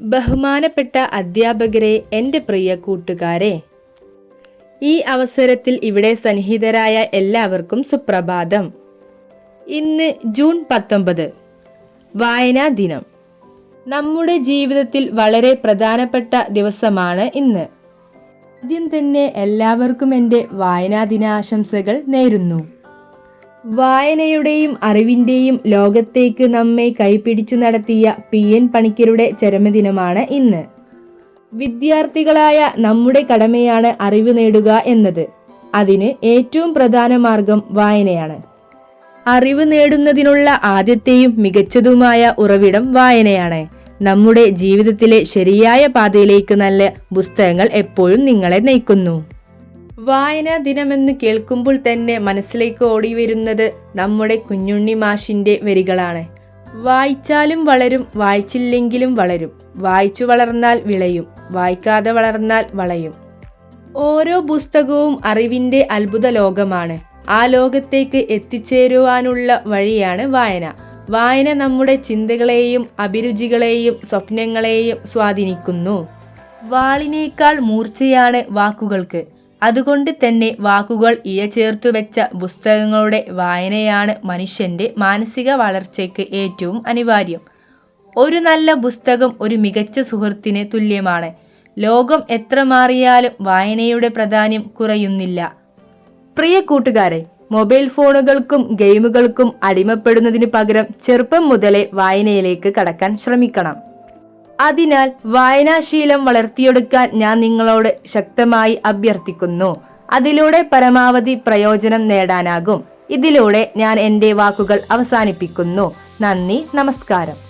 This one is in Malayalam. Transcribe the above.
ബഹുമാനപ്പെട്ട അധ്യാപകരെ എന്റെ പ്രിയ കൂട്ടുകാരെ ഈ അവസരത്തിൽ ഇവിടെ സന്നിഹിതരായ എല്ലാവർക്കും സുപ്രഭാതം. ഇന്ന് ജൂൺ പത്തൊമ്പത് വായനാ ദിനം. നമ്മുടെ ജീവിതത്തിൽ വളരെ പ്രധാനപ്പെട്ട ദിവസമാണ് ഇന്ന്. ആദ്യം തന്നെ എല്ലാവർക്കും എന്റെ വായനാ ദിനാശംസകൾ നേരുന്നു. വായനയുടെയും അറിവിന്റെയും ലോകത്തേക്ക് നമ്മെ കൈപിടിച്ചു നടത്തിയ പി എൻ പണിക്കരുടെ ചരമദിനമാണ് ഇന്ന്. വിദ്യാർത്ഥികളായ നമ്മുടെ കടമയാണ് അറിവ് നേടുക എന്നത്. അതിന് ഏറ്റവും പ്രധാന മാർഗം വായനയാണ്. അറിവ് നേടുന്നതിനുള്ള ആദ്യത്തെയും മികച്ചതുമായ ഉറവിടം വായനയാണ്. നമ്മുടെ ജീവിതത്തിലെ ശരിയായ പാതയിലേക്ക് നല്ല പുസ്തകങ്ങൾ എപ്പോഴും നിങ്ങളെ നയിക്കുന്നു. വായനാ ദിനമെന്ന് കേൾക്കുമ്പോൾ തന്നെ മനസ്സിലേക്ക് ഓടി വരുന്നത് നമ്മുടെ കുഞ്ഞുണ്ണി മാഷിന്റെ വരികളാണ്. വായിച്ചാലും വളരും വായിച്ചില്ലെങ്കിലും വളരും. വായിച്ചു വളർന്നാൽ വിളയും വായിക്കാതെ വളർന്നാൽ വളയും. ഓരോ പുസ്തകവും അറിവിന്റെ അത്ഭുത ലോകമാണ്. ആ ലോകത്തേക്ക് എത്തിച്ചേരുവാനുള്ള വഴിയാണ് വായന. വായന നമ്മുടെ ചിന്തകളെയും അഭിരുചികളെയും സ്വപ്നങ്ങളെയും സ്വാധീനിക്കുന്നു. വാളിനേക്കാൾ മൂർച്ചയാണ് വാക്കുകൾക്ക്. അതുകൊണ്ട് തന്നെ വാക്കുകൾ ഇഴ ചേർത്തു വെച്ച പുസ്തകങ്ങളുടെ വായനയാണ് മനുഷ്യന്റെ മാനസിക വളർച്ചയ്ക്ക് ഏറ്റവും അനിവാര്യം. ഒരു നല്ല പുസ്തകം ഒരു മികച്ച സുഹൃത്തിന് തുല്യമാണ്. ലോകം എത്ര മാറിയാലും വായനയുടെ പ്രാധാന്യം കുറയുന്നില്ല. പ്രിയ കൂട്ടുകാരെ മൊബൈൽ ഫോണുകൾക്കും ഗെയിമുകൾക്കും അടിമപ്പെടുന്നതിന് പകരം ചെറുപ്പം മുതലേ വായനയിലേക്ക് കടക്കാൻ ശ്രമിക്കണം. അതിനാൽ വായനാശീലം വളർത്തിയെടുക്കാൻ ഞാൻ നിങ്ങളോട് ശക്തമായി അഭ്യർത്ഥിക്കുന്നു. അതിലൂടെ പരമാവധി പ്രയോജനം നേടാനാകും. ഇതിലൂടെ ഞാൻ എന്റെ വാക്കുകൾ അവസാനിപ്പിക്കുന്നു. നന്ദി നമസ്കാരം.